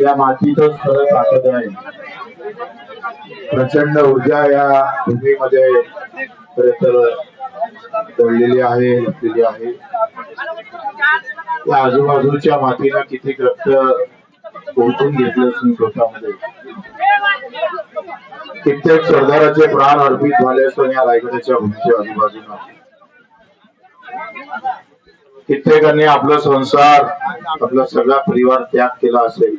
या मातीतच खरं ताकद आहे. प्रचंड ऊर्जा या भूमीमध्ये खरं तर दडलेली आहे लपलेली आहे. या आजूबाजूच्या मातीला किती रक्त ओतून घेतलं असून स्वतःमध्ये कित्येक सरदाराचे प्राण अर्पित झाले असून या रायगडाच्या भूमीच्या आजूबाजूला. कित्येकांनी आपला संसार आपला सगळा परिवार त्याग केला असेल.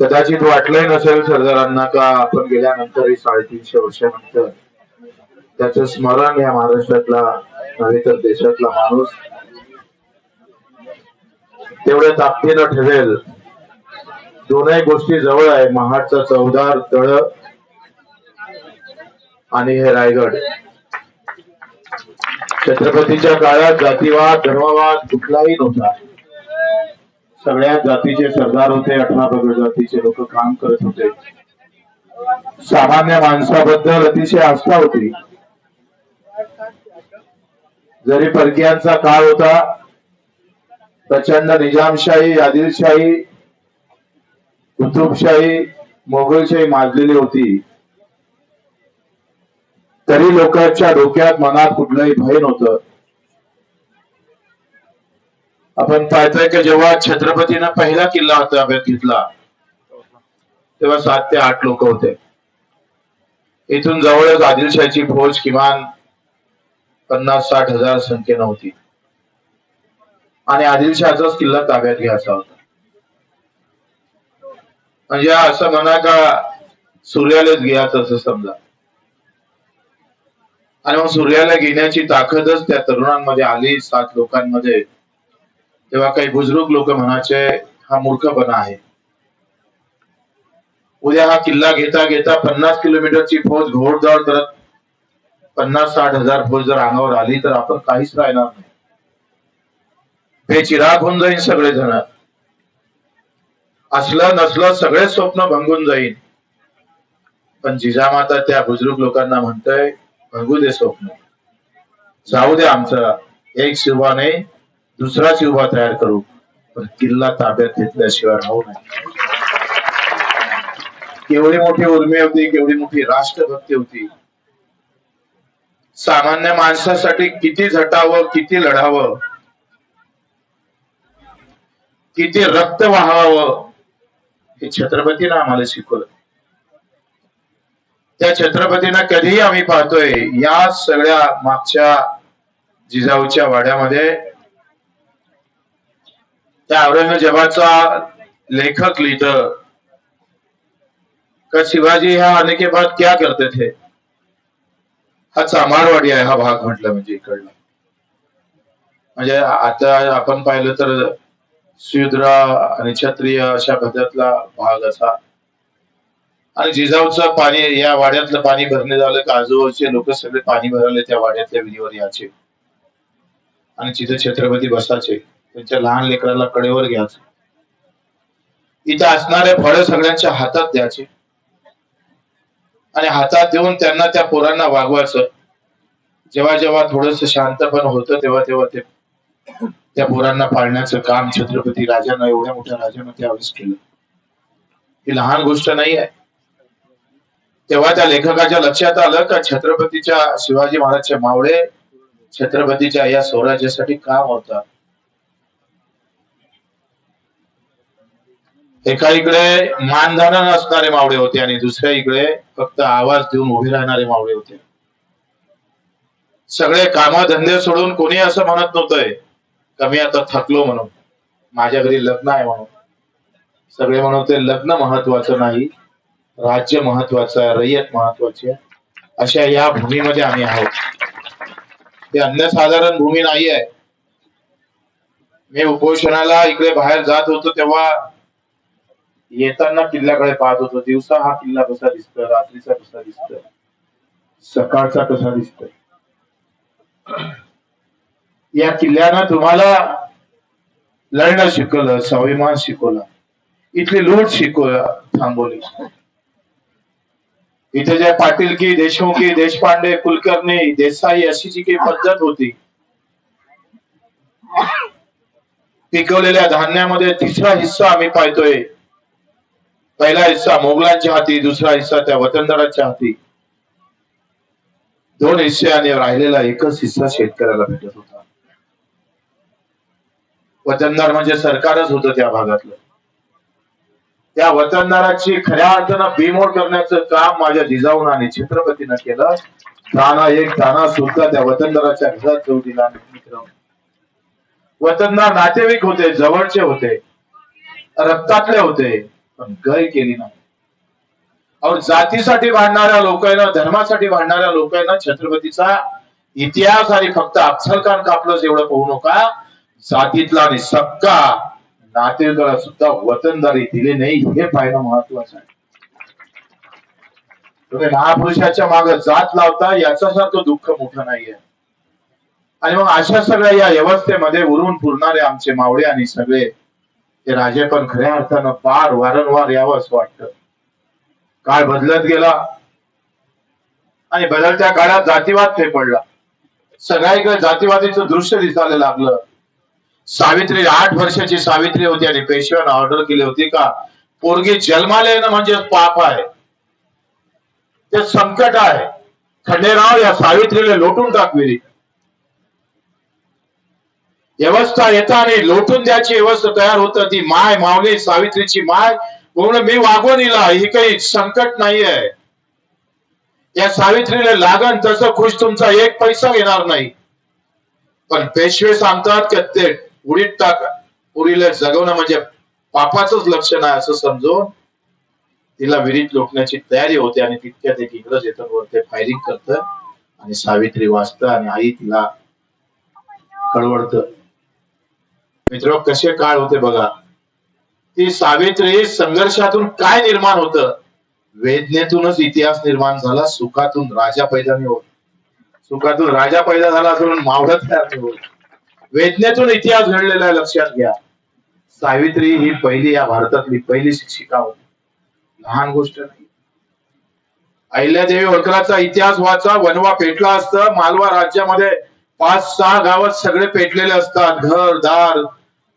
कदाचित वाटलंय नसेल सरदारांना का आपण गेल्यानंतर साडेतीनशे वर्षानंतर त्याचं स्मरण या महाराष्ट्रातला नव्हे तर देशातला माणूस तेवढ्या ताकदीनं ठरेल. दोनही गोष्टी जवळ आहे महाडचा चौदार तळ आणि हे रायगड. छत्रपतीच्या काळात जातीवाद धर्मवाद कुठलाही नव्हता. सगळ्या जातीचे सरदार होते अठरा पगड जातीचे लोक काम करत होते. सामान्य माणसाबद्दल अतिशय आस्था होती. जरी परकीयांचा काळ होता प्रचंड निजामशाही आदिलशाही कुतुबशाही मोगलशाही माजलेली होती. तरी लोकांच्या डोक्यात मनात कुठलंही भय नव्हतं. आपण पाहतोय की जेव्हा छत्रपतीनं पहिला किल्ला ताब्यात घेतला तेव्हा सात ते आठ लोक होते. इथून जवळच आदिलशाहीची फौज किमान पन्नास साठ हजार संख्येनं होती. आणि आदिलशहाचाच किल्ला ताब्यात घ्यायचा होता. म्हणजे असं म्हणा का सूर्यालाच घ्यायचं असं समजा. आणि मग सूर्याला घेण्याची ताकदच त्या तरुणांमध्ये आली सात लोकांमध्ये. तेव्हा काही बुजुर्ग लोक म्हणायचे हा मूर्खपणा आहे. उद्या हा किल्ला घेता घेता पन्नास किलोमीटरची फौज घोडदौड करत पन्नास साठ हजार फौज जर अंगावर आली तर आपण काहीच राहणार नाही. बेचिराग होऊन जाईल सगळे जण असलं नसलं सगळे स्वप्न भंगून जाईल पण जिजामाता त्या बुजुर्ग लोकांना म्हणतय भंगू दे स्वप्न. जाऊ दे आमचा. एक शिवबा नाही दुसरा शिवबा तयार करू. पण किल्ला ताब्यात घेतल्याशिवाय राहू नये. केवढी मोठी उर्मी होती केवढी मोठी राष्ट्रभक्ती होती. सामान्य माणसासाठी किती झटावं किती लढावं. किती रक्त वाहावं. हे छत्रपतीनं आम्हाला शिकवलं. त्या छत्रपतींना कधीही आम्ही पाहतोय. या सगळ्या मागच्या जिजाऊच्या वाड्यामध्ये त्या औरंगजेबाचा लेखक लिहित. का शिवाजी ह्या आने के बाद क्या करते थे? हा चामारवाडी आहे हा भाग म्हटलं म्हणजे इकडला म्हणजे आता आपण पाहिलं तर शूद्र आणि क्षत्रिय अशा पद्धतला भाग असा. आणि जिजाऊचं पाणी या वाड्यातलं पाणी भरणे झालं का आजूबाजूचे लोक सगळे पाणी भरायला त्या वाड्यातल्या विहिरीवर यायचे. आणि तिथे छत्रपती बसायचे त्यांच्या लहान लेकराला कडेवर घ्यायचं. इथे असणारे फळ सगळ्यांच्या हातात द्यायचे. आणि हातात देऊन त्यांना त्या पोरांना वागवायचं. जेव्हा जेव्हा थोडस शांतपण होत तेव्हा तेव्हा ते त्या पोरांना पाळण्याचं काम छत्रपती राजानं एवढ्या मोठ्या राजानं त्यावेळेस केलं. ही लहान गोष्ट नाही आहे तेव्हा त्या लेखकाच्या लक्षात आलं का छत्रपतीच्या शिवाजी महाराजचे मावळे छत्रपतीच्या या स्वराज्यासाठी काम होता. एका इकडे मानधन असणारे मावळे होते आणि दुसऱ्या इकडे फक्त आवाज देऊन उभे राहणारे मावळे होते. सगळे काम धंदे सोडून कोणी असं म्हणत नव्हतंय का मी आता थकलो म्हणून माझ्या घरी लग्न आहे म्हणून. सगळे म्हणत ते लग्न महत्वाचं नाही. राज्य महत्वाचं आहे रयत महत्वाची आहे. अशा या भूमीमध्ये आम्ही आहोत. ही अन्यसाधारण भूमी नाही आहे मी उपोषणाला इकडे बाहेर जात होतो तेव्हा येताना किल्ल्याकडे पाहत होतो. दिवसा हा किल्ला कसा दिसतोय रात्रीचा कसा दिसतोय सकाळचा कसा दिसतोय? या किल्ल्यानं तुम्हाला लढणं शिकवलं स्वाभिमान शिकवला इथली लूट शिकवला थांबवली. इथे जे पाटील की देशमुखी देशपांडे कुलकर्णी देसाई अशी जी काही पद्धत होती पिकवलेल्या धान्यामध्ये तिसरा हिस्सा आम्ही पाहतोय. पहिला हिस्सा मोगलांच्या हाती दुसरा हिस्सा त्या वतनदाराच्या हाती. दोन हिस्से आणि राहिलेला एकच हिस्सा शेतकऱ्याला भेटत होता. वतनदार म्हणजे सरकारच होतं त्या भागातलं. त्या वतनदाराची खऱ्या अर्थानं बिमोड करण्याचं काम माझ्या जिजाऊन आणि छत्रपतीनं केलं. ताना एक ताना सुद्धा त्या वतनदाराच्या घरात जाऊ दिला वतनदार नातेवाईक होते जवळचे होते रक्तातले होते पण गय केली नाही. अहो जातीसाठी भांडणाऱ्या लोकांना धर्मासाठी भांडणाऱ्या लोकांना छत्रपतीचा इतिहास आणि फक्त अक्षरकान खान कापलंच एवढं पाहू नका. जातीतला आणि सक्का नातेदारा सुद्धा वतनदारी दिली नाही हे पाहणं महत्वाचं आहे. तुम्ही महापुरुषाच्या मागे जात लावता याचा सारखं दुःख मोठं नाहीये. आणि मग अशा सगळ्या या व्यवस्थेमध्ये उरून पुरणारे आमचे मावळे आणि सगळे ते राजे पण खऱ्या अर्थानं फार वारंवार यावं असं वाटतं. काळ बदलत गेला. आणि बदलत्या काळात जातीवाद फेपडला. सगळ्याकडे जातीवादीचं दृश्य दिसायला लागलं. सावित्री आठ वर्षाची सावित्री होती आणि पेशव्यानं ऑर्डर केली होती का? पोरगी जन्माला येणं म्हणजे पाप आहे. ते संकट आहे. खंडेराव या सावित्रीला लोटून टाकविली. व्यवस्था येता लोटून द्यायची व्यवस्था तयार होत. ती माय मावली सावित्रीची माय. म्हणून मी वागवणीला दिला ही काही संकट नाही आहे या सावित्रीला लागण तसं खुश तुमचा एक पैसा घेणार नाही. पण पेशवे सांगतात की ते उडीत टाक पुरीला जगवणं म्हणजे पापाच लक्षण आहे असं समजून तिला विहिरीत लोटण्याची तयारी होते आणि तितक्यात एक इंग्रज येतात वर ते फायरिंग करत आणि सावित्री वाचत आणि आई तिला कळवळत मित्र कसे काळ होते बघा. ती सावित्री संघर्षातून काय निर्माण होत? वेदनेतूनच इतिहास निर्माण झाला सुखातून राजा पैदा नाही होत. सुखातून राजा पैदा झाला असून मावळत तयार होत. वेदनेतून इतिहास घडलेला आहे लक्षात घ्या. सावित्री ही पहिली या भारतातली पहिली शिक्षिका होती. लहान गोष्ट नाही. अहिल्यादेवी होळकराचा इतिहास वाचा वनवा पेटला असतं. मालवा राज्यामध्ये पाच सहा गावात सगळे पेटलेले असतात. घर दार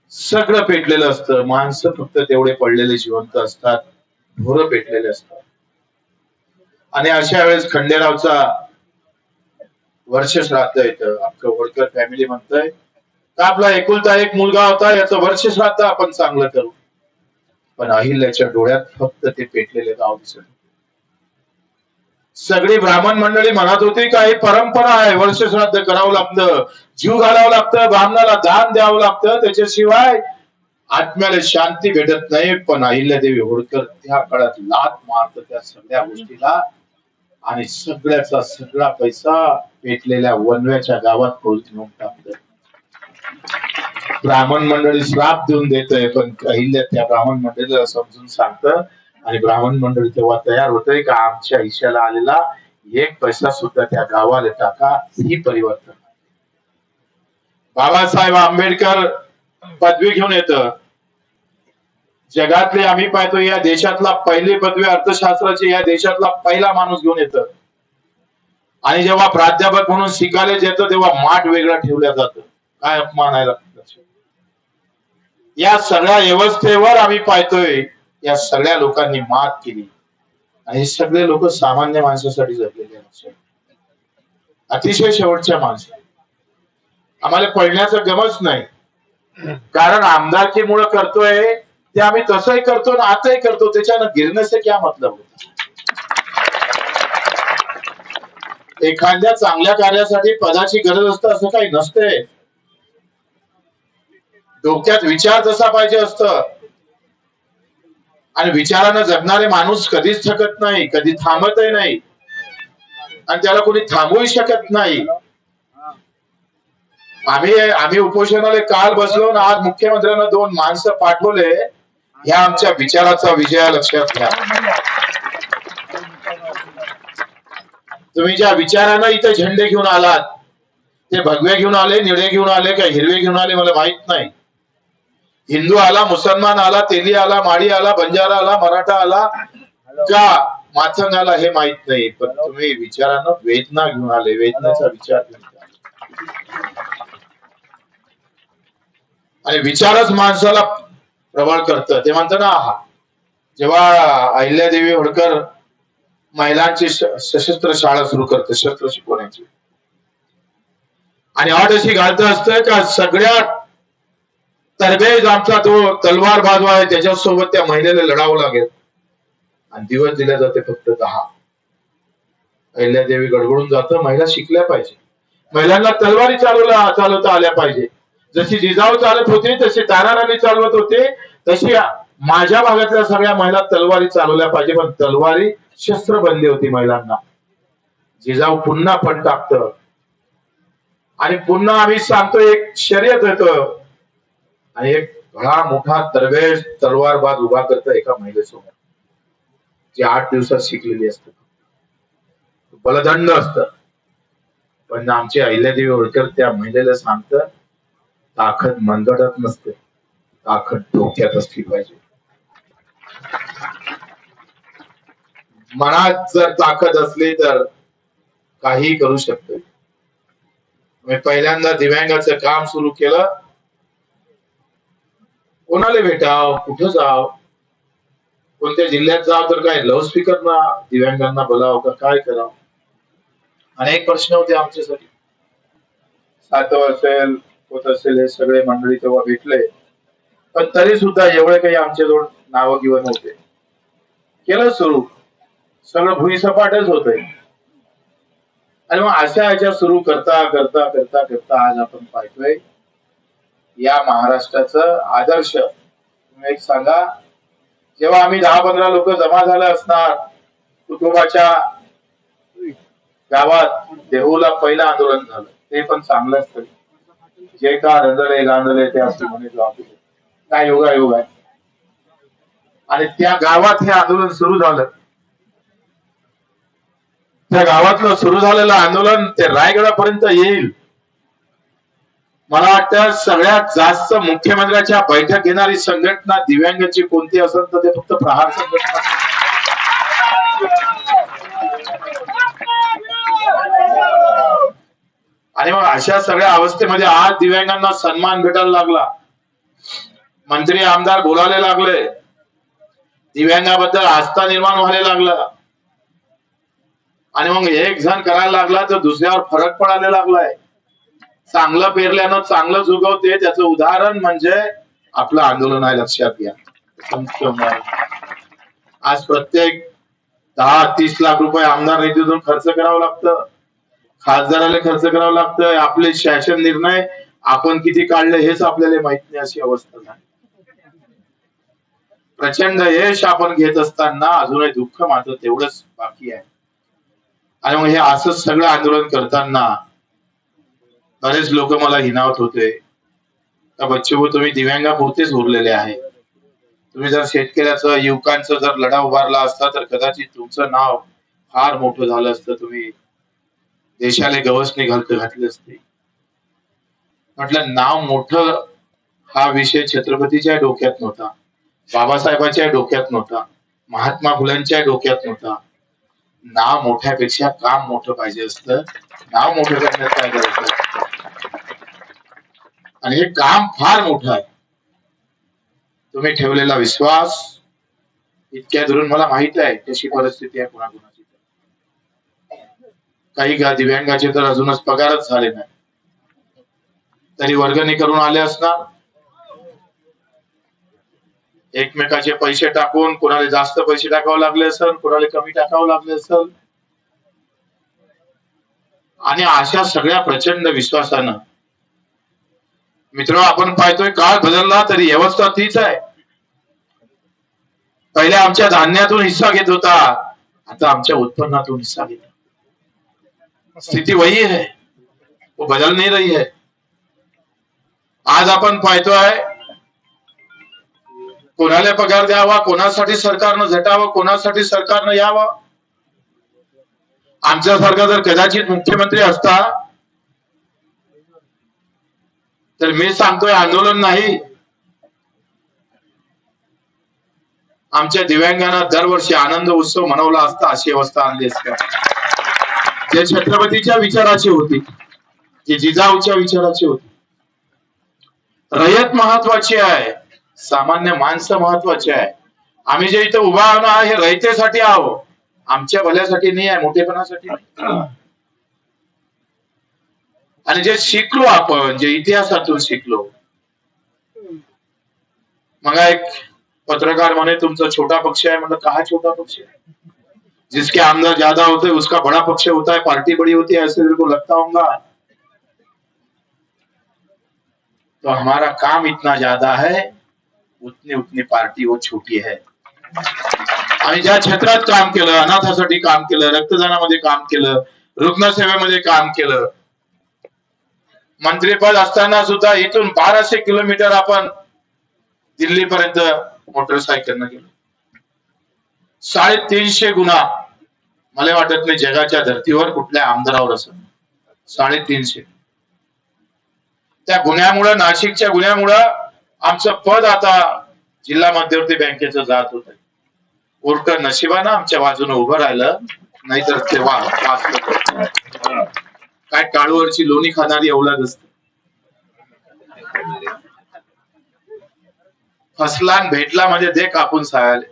सगळं पेटलेलं असतं. माणसं फक्त तेवढे पडलेले जिवंत असतात. ढोरं पेटलेले असतात. आणि अशा वेळेस खंडेरावचा वर्ष श्राद्ध येतं. आपलं होळकर फॅमिली म्हणतंय. का आपला एकुलता एक मुलगा होता याचं वर्ष श्राद्ध आपण चांगलं करू. पण अहिल्याच्या डोळ्यात फक्त ते पेटलेले गाव दिसत सगळी ब्राह्मण मंडळी म्हणत होती का ही परंपरा आहे? वर्ष श्राद्ध करावं लागतं जीव घालावं लागतं ब्राह्मणाला दान द्यावं लागतं त्याच्याशिवाय आत्म्याला शांती भेटत नाही. पण अहिल्या देवी होळकर त्या काळात लात मारत त्या सगळ्या गोष्टीला आणि सगळ्याचा सगळा पैसा पेटलेल्या वनव्याच्या गावात पोहोचून टाकलं. ब्राह्मण मंडळी श्राप देऊन देतोय पण अहिल्या त्या ब्राह्मण मंडळीला समजून सांगतं. आणि ब्राह्मण मंडळी तेव्हा तयार होतंय का आमच्या आयुष्याला आलेला एक पैसा सुद्धा त्या गावाला टाका ही परिवर्तन. बाबासाहेब आंबेडकर पदवी घेऊन येत. जगातले आम्ही पाहतो या देशातला पहिली पदवी अर्थशास्त्राची या देशातला पहिला माणूस घेऊन येत. आणि जेव्हा प्राध्यापक म्हणून शिकायला येतं तेव्हा माठ वेगळा ठेवल्या जातं. काय अपमान आहे? या सगळ्या व्यवस्थेवर आम्ही पाहतोय. या सगळ्या लोकांनी मात केली. आणि हे सगळे लोक सामान्य माणसासाठी जगलेले अतिशय शेवटच्या माणसं. आम्हाला पडण्याचं गमच नाही. कारण आमदारकीमुळे करतोय ते आम्ही तसंही करतो आणि आताही करतो. त्याच्यानं गिरण्याचं क्या मतलब होत? एखाद्या चांगल्या कार्यासाठी पदाची गरज असतं असं काही नसतंय. डोक्यात विचार तसा पाहिजे असत. आणि विचारानं जगणारे माणूस कधीच थकत नाही कधी थांबतही नाही. आणि त्याला कोणी थांबवू शकत नाही. आम्ही आम्ही उपोषणाला काल बसलो ना आज मुख्यमंत्र्यांना दोन माणसं पाठवले. ह्या आमच्या विचाराचा विजय लक्षात घ्या. तुम्ही ज्या विचारानं इथे झेंडे घेऊन आलात ते भगवे घेऊन आले निळे घेऊन आले का हिरवे घेऊन आले मला माहीत नाही. हिंदू आला मुसलमान आला तेली आला माळी आला बंजारा आला मराठा आला का माथंग आला हे माहीत नाही. पण तुम्ही विचारानं वेदना घेऊन आले वेदनाचा विचार घेऊन आणि विचारच माणसाला प्रबळ करतं. ते म्हणतं ना जेव्हा अहिल्यादेवी होळकर महिलांची सशस्त्र शाळा सुरू करते शस्त्र शिकवण्याची. आणि अट अशी घालत असतं का सगळ्यात तरबेज आमचा तो तलवार बाजू आहे त्याच्यासोबत त्या महिलेला लढावं लागेल. आणि दिवस दिले जाते फक्त दहा. अहिल्यादेवी गडबडून जातं महिला शिकल्या पाहिजे. महिलांना तलवारी चालवला चालवता आल्या पाहिजे. जशी जिजाऊ चालत होती तशी ताराराणी चालवत होते तशी माझ्या भागातल्या सगळ्या महिला तलवारी चालवल्या पाहिजे पण तलवारी शस्त्र बनली होती महिलांना. जिजाऊ पुन्हा पण टाकत. आणि पुन्हा आम्ही सांगतो एक शर्यत होतं. आणि एक भला मोठा तरवेश तलवारबाज उभा करत एका महिलेसमोर जी आठ दिवसात शिकलेली असते. बलदंड असत. पण आमची अहिल्यादेवी होळकर त्या महिलेला सांगत ताकद मनगटात नसते. ताकद डोक्यात असली पाहिजे. मनात जर ताकद असली तर काही करू शकते. मी पहिल्यांदा दिव्यांगाचं काम सुरू केलं. कोणाला भेटाव? कुठं जाव? कोणत्या जिल्ह्यात जाव? तर काय लाऊडस्पीकर ना दिव्यांगांना बोलाव का काय करावं? अनेक प्रश्न होते आमच्यासाठी. सातव असेल होत असेल हे सगळे मंडळी तेव्हा भेटले. पण तरी सुद्धा एवढे काही आमच्याजवळ नावं किंवा नव्हते. केलं सुरू. सगळं भुईसपाटच होतंय. आणि मग अशा ह्याच्या सुरू करता करता करता करता आज आपण पाहतोय. या महाराष्ट्राचं आदर्श. तुम्ही एक सांगा जेव्हा आम्ही दहा पंधरा लोक जमा झाले असणार कुटुंबाच्या गावात देहूला पहिलं आंदोलन झालं. ते पण चांगलं असतं. जे का रंजले गांजले ते असं म्हणतो काय योगा योग आहे. आणि त्या गावात हे आंदोलन सुरू झालं. त्या गावातलं सुरू झालेलं आंदोलन ते रायगडापर्यंत येईल. मला वाटतं सगळ्यात जास्त मुख्यमंत्र्याच्या बैठक घेणारी संघटना दिव्यांगाची कोणती असेल तर ते फक्त प्रहार संघटना. आणि मग अशा सगळ्या अवस्थेमध्ये आज दिव्यांगांना सन्मान भेटायला लागला. मंत्री आमदार बोलायला लागले. दिव्यांगाबद्दल आस्था निर्माण व्हायला लागला. आणि मग एक जण करायला लागला तर दुसऱ्यावर फरक पडायला लागलाय. चांगलं पेरल्यानं चांगलं जुगवते त्याचं उदाहरण म्हणजे आपलं आंदोलन आहे लक्षात घ्या. आज प्रत्येक दहा तीस लाख रुपये आमदार निधीतून खर्च करावं लागतं. खासदाराला खर्च करावं लागतं. आपले शासन निर्णय आपण किती काढले हेच आपल्याला माहीत नाही अशी अवस्था झाली. प्रचंड यश आपण घेत असताना अजूनही दुःख मात्र तेवढंच बाकी आहे. आणि मग हे असंच सगळं आंदोलन करताना बरेच लोक मला हिनावत होते. का बच्चू तुम्ही दिव्यांगापुरतेच उरलेले आहे. तुम्ही जर शेतकऱ्याचं युवकांचं जर लढा उभारला असता तर कदाचित तुमचं नाव फार मोठं झालं असतं. तुम्ही देशाला गवसणी घालत घातली असते. म्हटलं नाव मोठं हा विषय छत्रपतीच्या डोक्यात नव्हता. बाबासाहेबांच्या डोक्यात नव्हता. महात्मा फुलांच्या डोक्यात नव्हता. नाव मोठ्यापेक्षा काम मोठं पाहिजे असतं. नाव मोठं करण्यात काय करायचं आणि हे काम फार मोठं आहे. तुम्ही ठेवलेला विश्वास इतक्या दुरून मला माहीत आहे कशी परिस्थिती आहे कोणाकोणाची. काही गा दिव्यांगाचे तर अजूनच पगारच झाले नाही. तरी वर्गणी करून आले असणार. एकमेकाचे पैसे टाकून कोणाला जास्त पैसे टाकावे लागले असेल कोणाला कमी टाकावं लागले असेल. आणि अशा सगळ्या प्रचंड विश्वासानं मित्र आपण पाहतोय काळ बदलला तरी व्यवस्था तीच आहे. पहिले आमच्या धान्यातून हिस्सा घेत होता आता आमच्या उत्पन्नातून हिस्सा घेत स्थिती वही है वो बदल नाही रही है आज आपण पाहतोय कोणाला पगार द्यावा कोणासाठी सरकारनं झटावं कोणासाठी सरकारनं यावं? आमच्यासारखा जर कदाचित मुख्यमंत्री असता तर मी सांगतोय आंदोलन नाही. आमच्या दिव्यांगांना दरवर्षी आनंद उत्सव मनवला असता अशी अवस्था आणली असते. जे छत्रपतीच्या विचाराची होती जी जिजाऊच्या विचाराची होती. रयत महत्वाची आहे सामान्य माणसं महत्वाची आहे. आम्ही जे इथं उभा आहो ना हे रयतेसाठी आहो आमच्या भल्यासाठी नाही आहे मोठेपणासाठी नाही. आणि जे शिकलो आपण जे इतिहासातून शिकलो. मग एक पत्रकार म्हणे तुमचा छोटा पक्ष आहे म्हणलं कहा छोटा पक्ष है जिसके आमदार ज्यादा होते उसका बड़ा पक्ष होता है पार्टी बड़ी होती है ऐसे को लगता होगा। तो हमारा काम इतना ज्यादा है उतनी उतनी पार्टी वो छोटी है। आम्ही ज्या क्षेत्रात काम केलं अनाथासाठी काम केलं रक्तदानामध्ये काम केलं रुग्णसेवेमध्ये काम केलं मंत्रीपद असताना सुद्धा इथून बाराशे किलोमीटर आपण दिल्लीपर्यंत मोटरसायकलनं गेलो. साडेतीनशे गुन्हा मला वाटत नाही जगाच्या धर्तीवर कुठल्या आमदारावर असं. साडेतीनशे. त्या गुन्ह्यामुळं नाशिकच्या गुन्ह्यामुळं आमचं पद आता जिल्हा मध्यवर्ती बँकेचं जात होत. उलट नशिबानं आमच्या बाजूने उभं राहिलं नाहीतर तेव्हा काय काळूवरची लोणी खाणारी औलाद असते. फसला भेटला म्हणजे दे कापून सायाले.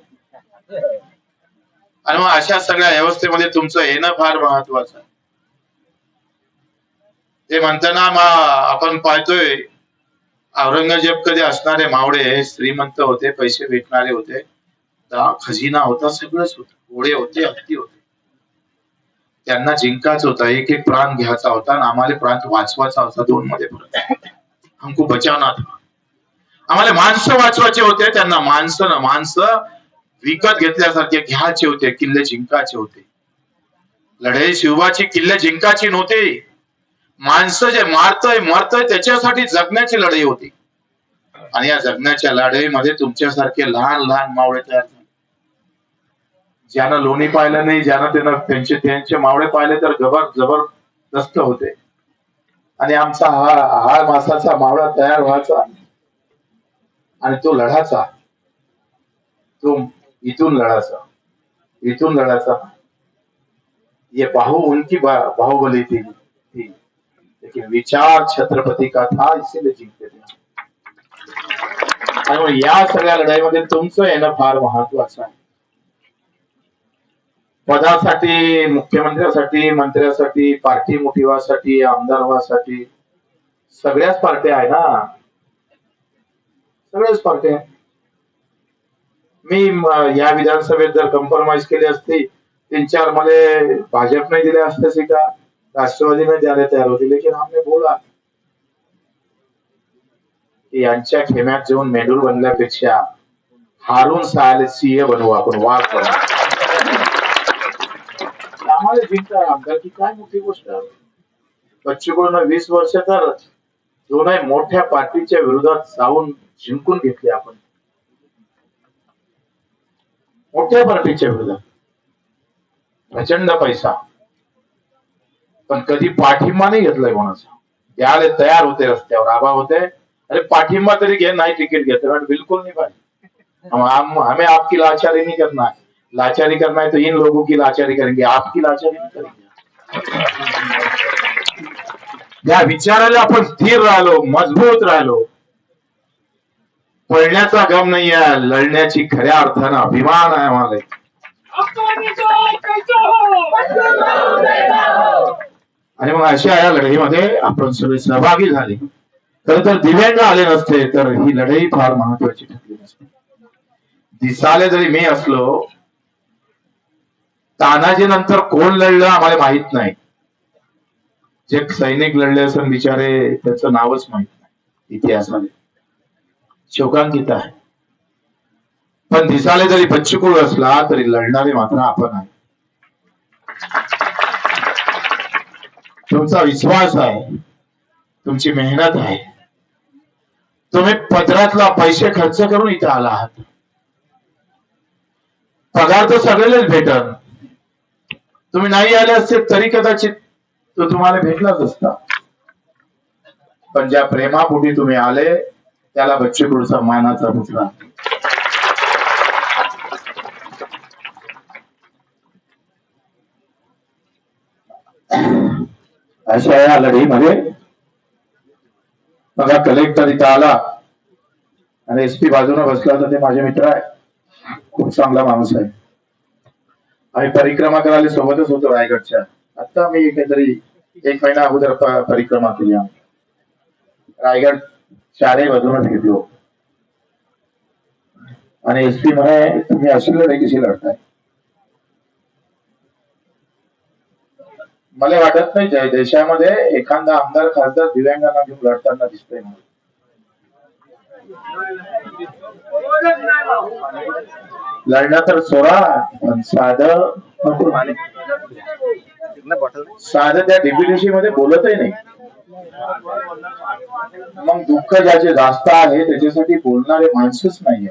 आणि मग अशा सगळ्या व्यवस्थेमध्ये तुमचं येणं फार महत्वाचं आहे. ते म्हणताना मग आपण पाहतोय औरंगजेब कधी असणारे मावळे श्रीमंत होते पैसे भेटणारे होते. खजिना होता सगळंच होत. घोडे होते हत्ती होते. त्यांना जिंकाच होता एक एक प्राण घ्यायचा होता आणि आम्हाला प्राण वाचवायचा होता दोन मध्ये फरक हमको बचावणार. आम्हाला माणसं वाचवायचे होते त्यांना माणसं ना माणसं विकत घेतल्यासारखे घ्यायचे होते किल्ले जिंकायचे होते. लढाई शिवबाची किल्ले जिंकायची नव्हती. माणसं जे मारतय मरतय त्याच्यासाठी जगण्याची लढाई होती. आणि या जगण्याच्या लढाईमध्ये तुमच्यासारखे लहान लहान मावळे तयार झाले. ज्यांना लोणी पाहिलं नाही ज्यांना त्यांना त्यांचे त्यांचे मावळे पाहिले तर जबर जबरदस्त होते. आणि आमचा हा हा मासाचा मावळा तयार व्हायचा आणि तो लढाचा तो इथून लढाचा इथून लढाचा ये बाहु उनकी बाहुबली थी थी. लेकिन विचार छत्रपति का था इसीलिए जिंकते थे। आणि या सगळ्या लढाईमध्ये तुमचं येणं फार महत्वाचं आहे. पदासाठी मुख्यमंत्र्यासाठी मंत्र्यासाठी पार्टी मोठी व्हासाठी आमदार व्हासाठी सगळ्याच पार्ट्या आहे ना? सगळ्याच पार्ट्या. मी या विधानसभेत जर कम्प्रोमाइज केली असती तीन चारमध्ये भाजपने दिले असते सीटा राष्ट्रवादीने द्यायला तयार होती लेकिन हमने बोला. यांच्या खेम्यात जाऊन मेंढूर बनल्यापेक्षा हारून सहाले सिंह बनवू आपण वाघ बनवू आम्हाला जिंकता आमदारकी काय मोठी गोष्ट आहे? बच्चूकडून वीस वर्ष तर दोनही मोठ्या पार्टीच्या विरोधात जाऊन जिंकून घेतले आपण. मोठ्या पार्टीच्या विरोधात. प्रचंड पैसा. पण कधी पाठिंबा नाही घेतलाय कोणाचा? त्यावेळेस तयार होते रस्त्यावर आबा होते. अरे पाठिंबा तरी घे नाही तिकीट घेते पण बिलकुल नाही पाहिजे. हम हमें आपकी लाचारी नहीं करना है लाचारी करना है तो इन लोगों की लाचारी करेंगे आपकी लाचारी नहीं करेंगे। या विचाराला आपण स्थिर राहिलो मजबूत राहिलो पळण्याचा गम नाही आहे लढण्याची खऱ्या अर्थानं अभिमान आहे मला आणि मग अशा या लढाईमध्ये आपण सगळे सहभागी झाले. खर तर दिव्यांग आले नसते तर ही लढाई फार महत्वाची ठरली नसते. दिसाले जरी मी असलो तानाजी नंतर कोण लढलं आम्हाला माहीत नाही. जे सैनिक लढले असं बिचारे त्याचं नावच माहीत नाही इतिहासामध्ये. शोकांकित आहे. पण दिसाले जरी बच्चूकुळ असला तरी लढणारे मात्र आपण आहे. तुमचा विश्वास आहे. तुमची मेहनत आहे. तुम्ही पदरातला पैसे खर्च करून इथे आला आहात. पगार तर सगळेच भेटल तुम्ही नाही आले असते तरी कदाचित तो तुम्हाला भेटलाच असता. पण ज्या प्रेमापोटी तुम्ही आले त्याला बच्चूकडूचा मानाचा पुतळा. अशा या लढीमध्ये बघा कलेक्टर इथं आला आणि एस पी बाजूने बसला तर ते माझे मित्र आहे. खूप चांगला माणूस आहे. आम्ही परिक्रमा करायला सोबतच होतो रायगडच्या. आता मी काहीतरी एक महिना अगोदर परिक्रमा केली आम्ही. रायगड चारही बाजूने घेतलो हो. आणि एसपी म्हणे तुम्ही अशी लढाई कशी लढताय? मला वाटत नाही जय देशामध्ये एखादा आमदार खासदार दिव्यांगांना घेऊन लढताना दिसतोय म्हणून. लढणं तर सोडा साध साधं साधं त्या डेप्युटेशनमध्ये बोलतही नाही. मग दुःख ज्याचे जास्त आहे त्याच्यासाठी बोलणारे माणसच नाहीये.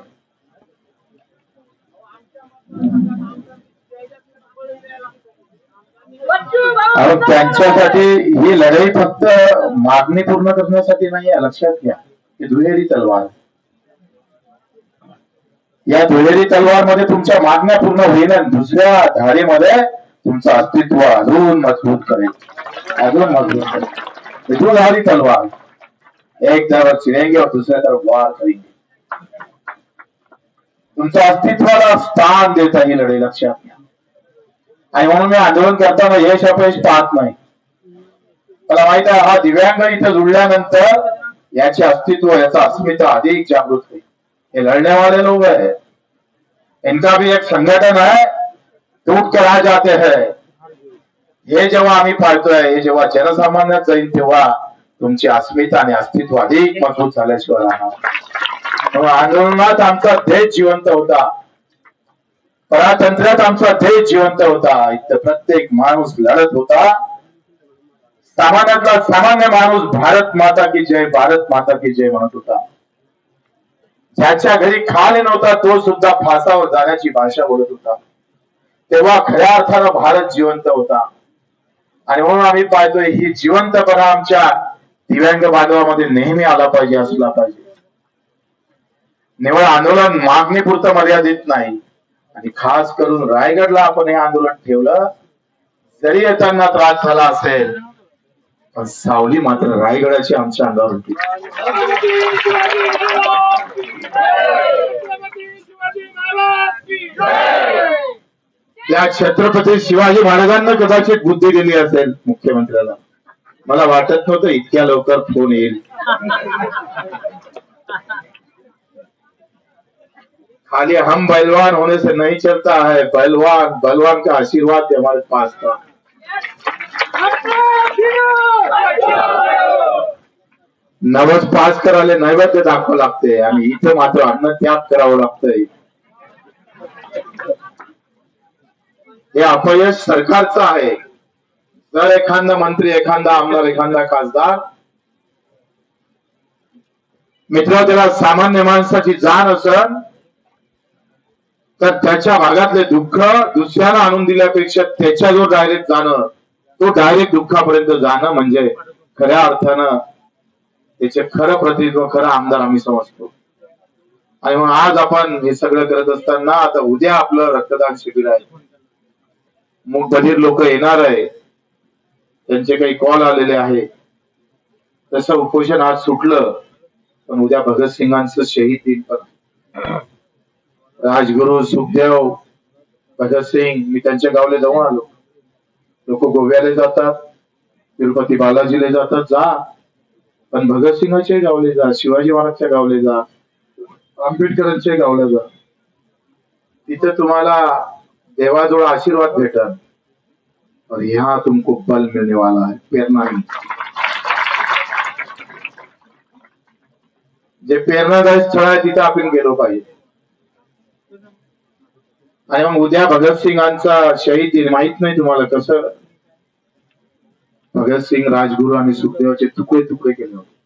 त्यांच्यासाठी ही लढाई फक्त मागणी पूर्ण करण्यासाठी नाही आहे लक्षात घ्या. की दुहेरी तलवार. या दुहेरी तलवारमध्ये तुमच्या मागण्या पूर्ण होईल आणि दुसऱ्या धारेमध्ये तुमचं अस्तित्व अजून मजबूत करेल अजून मजबूत करेल ही तलवार. एक तरफ चिरेंगे और दूसरे तरफ वार करेंगे. तुमच्या अस्तित्वाला स्थान देता ही लढाई लक्षात घ्या. आणि म्हणून मी आंदोलन करताना यश अपयश पाहत नाही. मला माहीत आहे हा दिव्यांग इथं जुळल्यानंतर याचे अस्तित्व याचा अस्मिता अधिक जागृत होईल. ये लड़ने वाले लोग हैं। इनका भी एक संगठन है टूट कर आ जाते हैं। हे जेव्हा आम्ही पाळतोय हे जेव्हा जनसामान्यात जाईल तेव्हा तुमची अस्मिता आणि अस्तित्व अधिक मजबूत झाल्याशिवाय राहणार आंदोलनात आमचा ध्येय जिवंत होता. परातंत्र्यात आमचा ध्येय जिवंत होता. इथं प्रत्येक माणूस लढत होता. सामान्यातला सामान्य माणूस भारत माता की जय भारत माता की जय म्हणत होता. ज्याच्या घरी खाल नव्हता तो सुद्धा फासावर जाण्याची भाषा बोलत होता. तेव्हा खऱ्या अर्थानं भारत जिवंत होता. आणि म्हणून आम्ही पाहतोय ही जिवंतपणा आमच्या दिव्यांग बांधवामध्ये नेहमी आला पाहिजे असला पाहिजे. निवळ आंदोलन मागणीपुरतं मर्यादित नाही. आणि खास करून रायगडला आपण हे आंदोलन ठेवलं जरी येताना त्रास झाला असेल सावली मात्र रायगडाची आमच्या अंगावर होती. त्या छत्रपती शिवाजी महाराजांना कदाचित बुद्धी दिली असेल मुख्यमंत्र्याला. मला वाटत नव्हतं इतक्या लवकर फोन येईल. खाली हम पहलवान होने से नहीं चलता है. पहलवान बलवान का आशीर्वाद हमारे पास था. नवस पास करायला नैवेद्य दाखवावं लागते आणि इथं मात्र अन्न त्याग करावं लागतंय. हे अपयश सरकारचं आहे. जर एखादा मंत्री एखादा आमदार एखादा खासदार मित्र त्याला सामान्य माणसाची जाण असन तर त्याच्या भागातले दुःख दुसऱ्याला आणून दिल्यापेक्षा त्याच्याजवळ डायरेक्ट जाणं तो डायरेक्ट दुःखापर्यंत जाणं म्हणजे खऱ्या अर्थानं त्याचे खरं प्रतिनिधित्व खरं आमदार आम्ही समजतो. आणि मग आज आपण हे सगळं करत असताना आता उद्या आपलं रक्तदान शिबिर आहे. मग बधीर लोक येणार आहे. त्यांचे काही कॉल आलेले आहे तसं उपोषण आज सुटलं पण उद्या भगतसिंगांचं शहीद दिन पण. राजगुरु सुखदेव भगतसिंग मी त्यांच्या गावले जाऊन आलो. लोक गोव्याला जातात तिरुपती बालाजीला जातात जा. पण भगतसिंगाच्या गावले जा शिवाजी महाराजच्या गावले जा आंबेडकरांच्या गावला जा. तिथे तुम्हाला देवाजवळ आशीर्वाद भेटत और यहाँ तुमको बल मिलने वाला है प्रेरणा जे प्रेरणादायी स्थळ आहे तिथे आपण गेलो पाहिजे. आणि मग उद्या भगतसिंगांचा शहीद दिन माहीत नाही तुम्हाला कसं? भगतसिंग राजगुरू आणि सुखदेवाचे तुकडे तुकडे केले होते.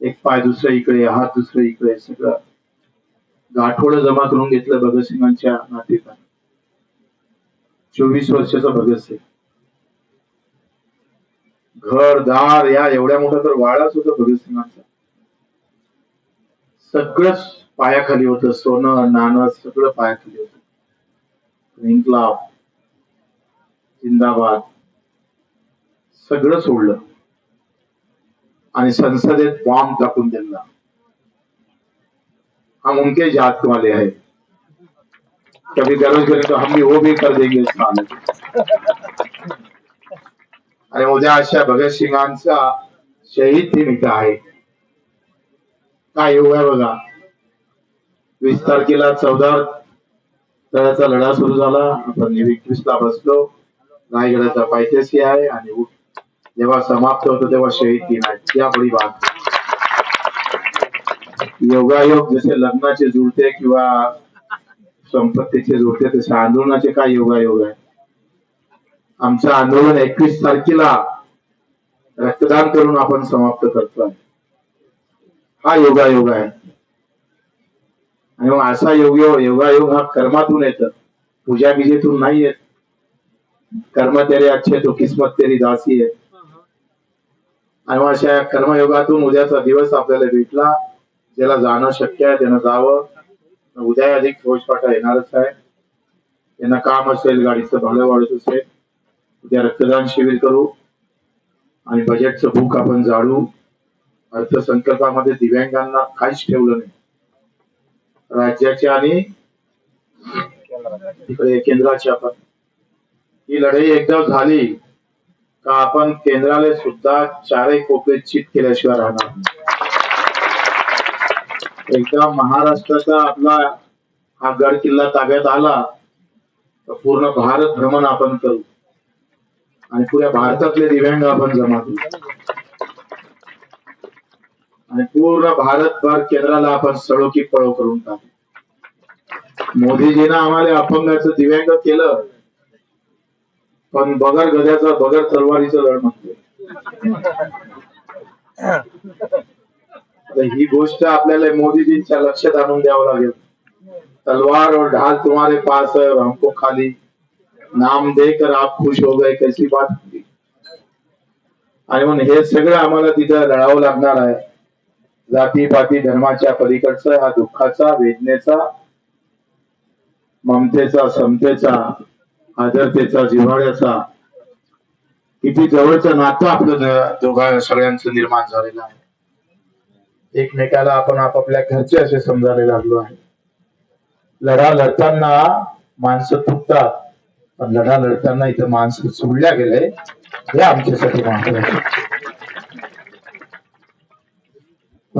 एक पाय दुसऱ्या इकडे हात दुसऱ्या इकडे सगळं. गाठोड जमा करून घेतलं भगतसिंगांच्या नातेला चोवीस वर्षाचा भगतसिंग घर दार या एवढ्या मोठा तर वाळाच होता भगतसिंगांचा सगळंच पायाखाली होतं. सोनं नाणं सगळं पायाखाली होतं. इन्कलाब जिंदाबाद सगळं सोडलं. आणि संसदेत बॉम्ब टाकून दिला. हम उनके जात वाले आहे कभी गरज करें तो हम भी वो भी कर देंगे आणि उद्या अशा भगतसिंगांचा शहीद दिनिका आहे. काय योग आहे बघा. वीस तारखेला चौदा तळाचा लढा सुरू झाला. आपण एकवीस ला बसलो. रायगडाचा पायथ्याशी आहे आणि जेव्हा समाप्त होतो तेव्हा शहीद दिन आहे. या बात योगायोग जसे लग्नाचे जुळते किंवा संपत्तीचे जुळते तसे आंदोलनाचे काय योगायोग आहे? आमचं आंदोलन एकवीस तारखेला रक्तदान करून आपण समाप्त करतो हा योगायोग आहे. आणि मग असा योग योगायोग हा कर्मातून येत. पूजा बिजेतून नाही येत. कर्म तेरे अच्छे तो किस्मत तेरी दासी आहे आणि मग अशा कर्मयोगातून उद्याचा दिवस आपल्याला भेटला ज्याला जाणं शक्य आहे त्यानं जावं. उद्या अधिक फौजफाटा येणारच आहे. त्यांना काम असेल गाडीचं भाडं वाढत असेल उद्या रक्तदान शिबिर करू. आणि बजेटचं बुक आपण जाळू अर्थसंकल्पामध्ये दिव्यांगांना काहीच ठेवलं नाही. राज्याचे आणि तिकडे केंद्राची आपण. ही लढाई एकदा झाली का आपण केंद्राला सुद्धा चारही कोपरे चित केल्याशिवाय राहणार एकदा महाराष्ट्राचा आपला हा गड किल्ला ताब्यात आला तर पूर्ण भारत भ्रमण आपण करू. आणि पुऱ्या भारतातले दिव्यांग आपण जमा करू. आणि पूर्ण भारतभर केंद्राला आपण सळोकी पळो करून टाकू. मोदीजीनं आम्हाला अपंगाचं दिव्यांग केलं पण बगर गद्याचा बगर तलवारीचं लढ म्हणतो ही गोष्ट आपल्याला मोदीजींच्या लक्षात आणून द्यावं लागेल. तलवार और ढाल तुम्हारे पास है और हमको खाली। नाम देकर आप खुश हो गए कैसी बात आणि म्हणून हे सगळं आम्हाला तिथं लढावं लागणार आहे. जातीपाती धर्माच्या पलीकडचा हा दुःखाचा वेदनेचा ममतेचा समतेचा आदरतेचा जिव्हाळ्याचा किती जवळचं नातं आपलं दोघा सगळ्यांचं निर्माण झालेलं आहे. एकमेकाला आपण आपापल्या घरचे असे समजायला लागलो आहे. लढा लढताना माणसं तुटतात पण लढा लढताना इथं माणसं सोडल्या गेले हे आमच्यासाठी महत्वाचं आहे.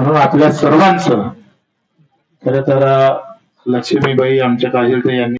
म्हणून आपल्या सर्वांचं. खर तर लक्ष्मीबाई आमच्या काजलताई यांनी